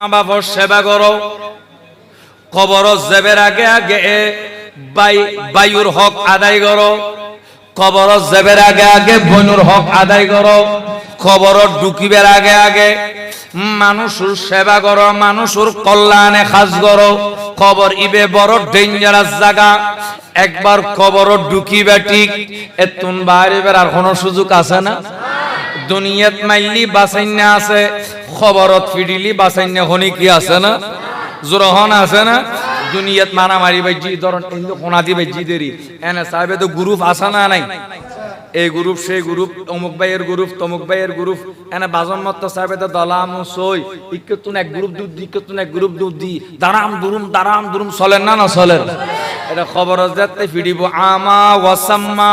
বাবার সেবা করো। কবর জেবের আগে আগে বাই বায়ুর হক আদায় করো। কবর জেবের আগে আগে বনুর হক আদায় করো। কবর ঢুকিবার আগে আগে মানুষের সেবা করো, মানুষের কল্যাণে কাজ করো। কবর ইবে বড় ডেঞ্জারাস জায়গা। একবার কবর ঢুকিবে ঠিক, এতুন বাইরে আর কোনো সুযোগ আছে না? দুনিয়াত মাইলি বাসাইনা আছে। খবরত ফিডিলি বাসাইনা হনি কি আছে না? জোরহন আছে না? দুনিয়াত মারামারি বাজি ধরন কিন্তু কোনাদি বাজি দেরি। এনে সাহেবে তো গ্রুপ আছে না নাই? এই গ্রুপ, সেই গ্রুপ, অমুক ভাইয়ের গ্রুপ, তমুক ভাইয়ের গ্রুপ। এনে বাজন মত সাহেবে তো দলাম সই। ইকতুন এক গ্রুপ দুধ দি ইকতুন এক গ্রুপ দুধ দি। দারাম দুরুম দারাম দুরুম চলেন না না চলেন? এটা খবর যাতে ফিডিব আমা ওয়াসাম্মা।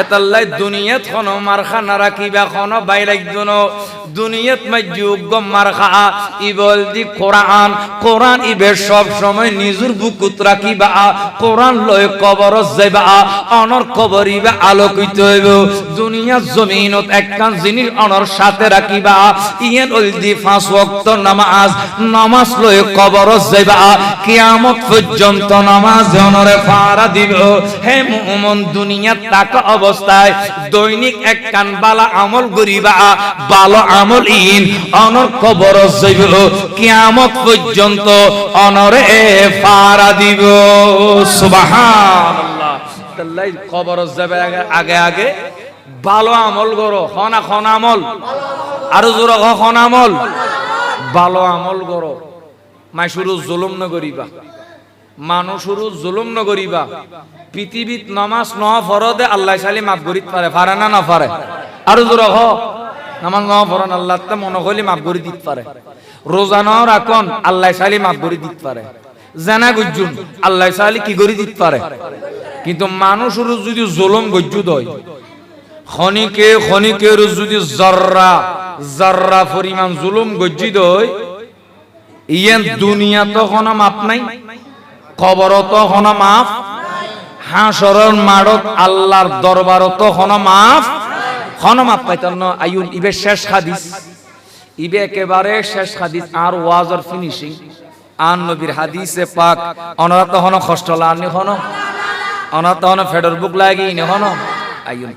এতাল্লাই দুনিয়াত কোন মার্খা না রাখিবা কোন বাইরে একজন দুনিয়াত মাই যোগ্য মার্খা। ইবল দি কোরআন। কোরআন ইবে সব সময় নিজুর বুকুত রাখিবা। কোরআন লয় কবর যাইবা। অনর কবর ইবে আলোকিত হইব। দুনিয়া জমিনত একখান জিনিস অনর সাথে রাখিবা। ইয়েন ওই দি পাঁচ ওয়াক্ত নামাজ। নামাজ লয় কবর যাইবা। কিয়ামত পর্যন্ত নামাজ অনরে ফারা দিব। হে মুমন দুনিয়া তাক অবস্থায় দৈনিক এক কান বালা আমল করিবা ভালো আমল ইন, অনর কবর যাইব কিয়ামত পর্যন্ত অনরে ফারা দিব। যাবে আগে আগে ভালো আমল করো, খন খন আমল। আরও জোর খন আমল। ভালো আমল করো। মাইশুরু জুলুম ন মানুষুরু জুলুম ন করিবা। পৃথিবীত নমাজ ন ফরদে আল্লাহ শালি মাফ করিত পারে। পারে না না পারে আরও জোর হ। নামাজ ন ফরন আল্লাহ তে মনে মাফ করে দিতে পারে। রোজা ন রাখন, আল্লাহ শালি মাফ করে দিতে পারে। জানা গুজুন আল্লাহ শালি কি করে দিতে পারে? কিন্তু মানুষের যদি জুলুম গজ্জুদ হয় খনিকে খনিকের যদি জর্রা জর্রা পরিমাণ জুলুম গজ্জিত হয়, ইয়েন দুনিয়া তো কোনো মাপ নাই। কবর তো কোনো মাফ? হাসরের মাড়ত আল্লাহর দরবার তো কোনো মাফ? কোনো মাপ পাইতাম না আইউন ইবে শেষ হাদিস। ইবে একেবারে শেষ হাদিস, আর ওয়াজর ফিনিশিং আন নবীর হাদিসে পাক অনারা তো হন কষ্ট লানি হন? অনারা তো হন ফেডর বুক লাগি নি হন? আইউন